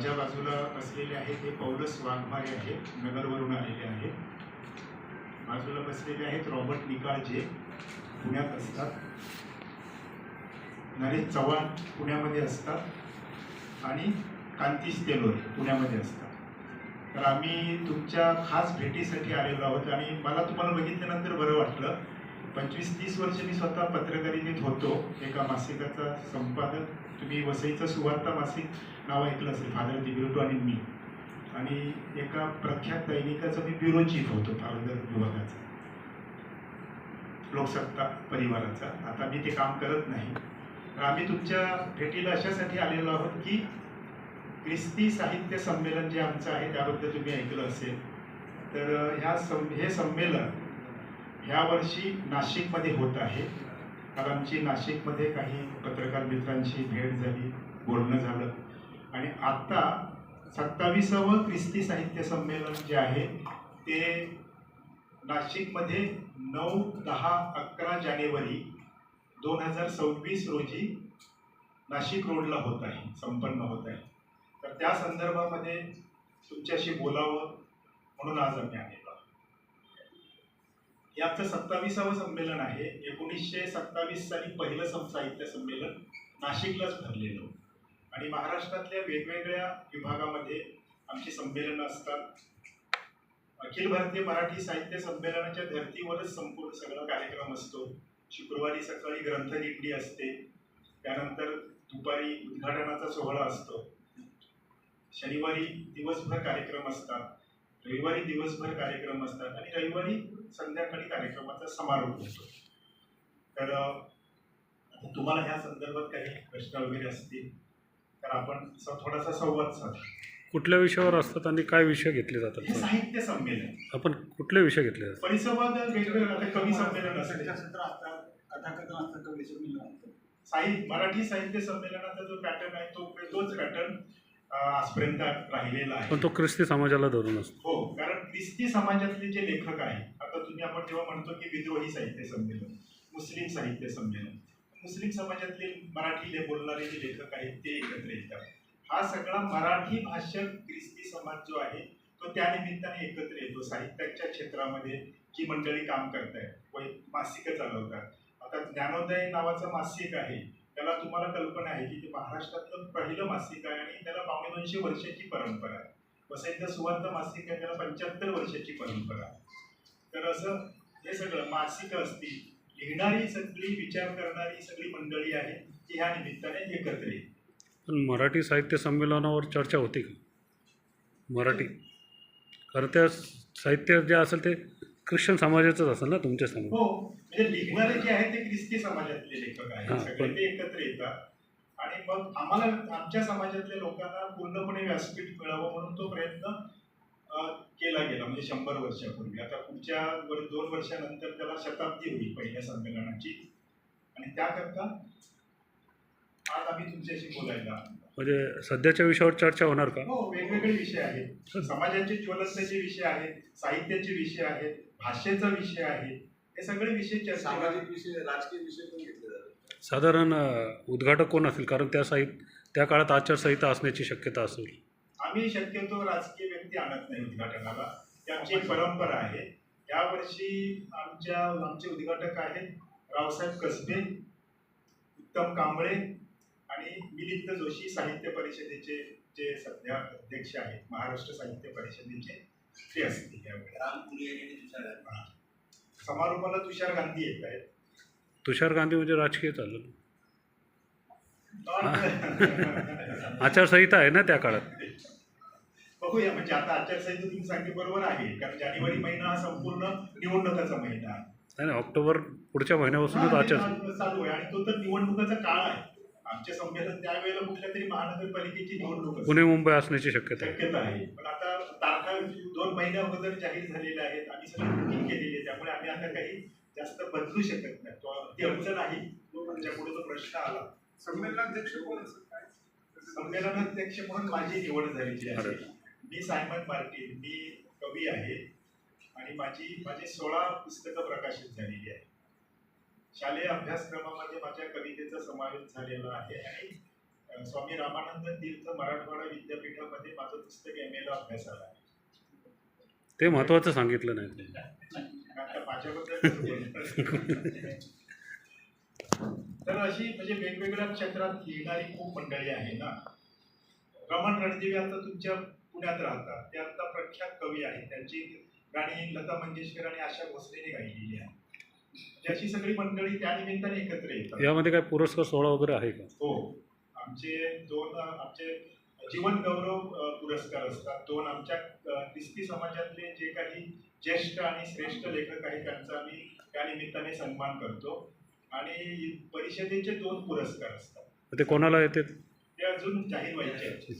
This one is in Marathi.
माझ्या बाजूला बसलेले आहेत हे पौलस वाघमारे आहे नगरवरून आलेले आहेत. बाजूला बसलेले आहेत रॉबर्ट निकाळजे पुण्यात असतात. नरेश चव्हाण पुण्यामध्ये असतात आणि कांतीश तेलोरे पुण्यामध्ये असतात. तर आम्ही तुमच्या खास भेटीसाठी आलेलो आहोत आणि मला तुम्हाला बघितल्यानंतर बरं वाटलं पंचवीस तीस वर्ष मी स्वतः पत्रकारितेत होतो. एका मासिकाचा संपादक. तुम्ही वसईचं सुवार्ता मासिक नाव ऐकलं असेल फादर दिग्रोटो आणि मी. आणि एका प्रख्यात दैनिकाचा मी ब्युरो चीफ होतो पालघर विभागाचा. लोकसत्ता परिवाराचा. आता मी ते काम करत नाही. तर आम्ही तुमच्या भेटीला अशासाठी आलेलो आहोत की ख्रिस्ती साहित्य संमेलन जे आमचं आहे त्याबद्दल तुम्ही ऐकलं असेल. तर ह्या सं हे संमेलन ह्या वर्षी नाशिकमध्ये होत आहे. कारण आमची नाशिकमध्ये काही पत्रकार मित्रांची भेट झाली बोलणं झालं. आणि आत्ता सत्तावीसावं ख्रिस्ती साहित्य संमेलन जे आहे ते नाशिकमध्ये नऊ दहा अकरा जानेवारी दोन हजार सव्वीस रोजी नाशिक रोडला होत आहे संपन्न होत आहे. तर त्या संदर्भामध्ये तुमच्याशी बोलावं म्हणून आज आम्ही आलेलो हे आमचं सत्तावीसावं संमेलन आहे. एकोणीसशे सत्तावीस साली पहिलं साहित्य संमेलन नाशिकलाच भरलेलं. आणि महाराष्ट्रातल्या वेगवेगळ्या विभागामध्ये आमची संमेलनं असतात. अखिल भारतीय मराठी साहित्य संमेलनाच्या धर्तीवरच संपूर्ण सगळा कार्यक्रम असतो. शुक्रवारी सकाळी ग्रंथदिंडी असते. त्यानंतर दुपारी उद्घाटनाचा सोहळा असतो. शनिवारी दिवसभर कार्यक्रम असतात. रविवारी दिवसभर कार्यक्रम असतात आणि रविवारी संध्याकाळी कार्यक्रमाचा समारोप होतो. तर तुम्हाला ह्या संदर्भात काही प्रश्न वगैरे असतील तर आपण थोडासा संवाद साधू. कुठल्या विषयावर असतात आणि काय विषय घेतले हे जातात साहित्य संमेलन. आपण कुठले विषय घेतले जातात? परिसंवाद वेगवेगळं कवी संमेलन असतात कथाकथन असतं कवी संमेलन साहित्य मराठी साहित्य संमेलनाचा जो पॅटर्न आहे तो तोच पॅटर्न आजपर्यंत राहिलेला आहे. पण तो ख्रिस्ती समाजाला धरून असतो. हो कारण ख्रिस्ती समाजातले जे लेखक आहेत आता तुम्ही आपण जेव्हा म्हणतो की विद्रोही साहित्य संमेलन मुस्लिम साहित्य संमेलन मुस्लिम समाजातले मराठीले बोलणारे जे लेखक आहेत ते एकत्र येतात. हा सगळा मराठी भाषक ख्रिस्ती समाज जो आहे तो त्या निमित्ताने एकत्र येतो. साहित्याच्या क्षेत्रामध्ये जी मंडळी काम करतायत व मासिकं चालवतात. आता ज्ञानोदय नावाचं मासिक आहे. त्याला तुम्हाला कल्पना आहे की ते महाराष्ट्रातलं पहिलं मासिक आहे आणि त्याला पावणे दोनशे वर्षाची परंपरा आहे. वसईचं सुवर्ण मासिक आहे त्याला पंच्याहत्तर वर्षाची परंपरा आहे. तर असं हे सगळं मासिकं असतील लिहिणारी सगळी विचार करणारी सगळी मंडळी आहे ती ह्या निमित्ताने एकत्र येईल. पण मराठी साहित्य संमेलनावर चर्चा होती का? मराठी. कारण त्या साहित्य जे असेल ते ख्रिश्चन समाजाचंच असेल ना तुमच्यासमोर? हो म्हणजे लिहिणारे जे आहेत ते ख्रिस्ती समाजातले लेखक आहेत. हा, सगळे पण- ते एकत्र येतात. आणि मग आम्हाला आमच्या समाजातल्या लोकांना पूर्णपणे व्यासपीठ मिळावं म्हणून तो प्रयत्न अ, केला गेला म्हणजे शंभर वर्षापूर्वी. आता पुढच्या वर दोन वर्षानंतर त्याला शताब्दी होईल पहिल्या संमेलनाची. आणि त्याकरता आज आम्ही तुमच्याशी बोलायला आलो. म्हणजे सध्याच्या विषयावर चर्चा होणार का? हो वेगवेगळे विषय आहेत. समाजाचे ज्वलंतचे विषय आहेत साहित्याचे विषय आहेत भाषेचा विषय आहे. हे सगळे विषय सामाजिक विषय राजकीय विषय पण घेतले जातात. साधारण उद्घाटक कोण असेल? कारण त्या साहित्य त्या काळात आचारसंहिता असण्याची शक्यता असेल. आम्ही शक्यतो राजकीय व्यक्ती आणत नाही उद्घाटनाला. ही आमची एक परंपरा आहे. यावर्षी आमच्या आमचे उद्घाटक आहेत रावसाहेब कसबे उत्तम कांबळे आणि मिलिंद जोशी साहित्य परिषदेचे जे सध्या अध्यक्ष आहेत महाराष्ट्र साहित्य परिषदेचे ते असतील यावेळी. समारोपाला तुषार गांधी येत आहेत. तुषार गांधी म्हणजे राजकीय चाललं बघूया आचारसंहिता आहे ना त्या काळात? म्हणजे आता आचारसंहिता तुम्ही सांगते बरोबर आहे. कारण जानेवारी महिना हा संपूर्ण निवडणुकाचा महिना आहे. नाही ऑक्टोबर पुढच्या महिन्यापासूनच ते आचार चालू चालू आहे. आणि तो तर निवडणुकाचा काळ आहे. आमच्या संमेलन त्यावेळेला कुठल्या तरी महानगरपालिकेची निवडणूक असते. पुणे मुंबई असण्याची शक्यता आहे. शक्यता आहे. पण आता तारखा दोन महिन्या अगोदर जाहीर झालेल्या आहेत. आम्ही सगळी बुकिंग केलेली आहे त्यामुळे आम्ही आता काही जास्त बदलू शकत नाही. तो ती अडचण आहे. आमच्या पुढे तो प्रश्न आला. संमेलनाध्यक्ष कोण असेल काय? संमेलनाध्यक्ष म्हणून माझी निवड झालेली आहे. मी सायमन मार्टिन मी कवी आहे. आणि माझी माझी सोळा पुस्तकं प्रकाशित झालेली आहे शालेय अभ्यासक्रमामध्ये माझ्या कवितेचा समावेश झालेला आहे. आणि स्वामी रामानंद तीर्थ मराठवाडा विद्यापीठामध्ये माझं पुस्तक एम एला अभ्यास आला आहे. ते महत्त्वाचं सांगितलं नाही. तर अशी म्हणजे वेगवेगळ्या क्षेत्रात लिहिणारी खूप मंडळी आहे ना. रमण रणदिवे आता तुमच्या पुण्यात राहतात. ते आता प्रख्यात कवी आहेत. त्यांची गाणी लता मंगेशकर आणि आशा भोसलेने गायलेली आहे अशी सगळी मंडळी त्या निमित्ताने एकत्र येतात. यामध्ये काय पुरस्कार सोहळा वगैरे आहे का? हो. आमचे दोन आमचे जीवन गौरव पुरस्कार असतात. दोन आमच्या अ, क्रिस्ती समाजातले जे काही ज्येष्ठ आणि श्रेष्ठ लेखक आहेत त्यांचा आम्ही त्या निमित्ताने सन्मान करतो. आणि परिषदेचे दोन पुरस्कार असतात. ते कोणाला येते ते अजून जाहीर व्हायचे.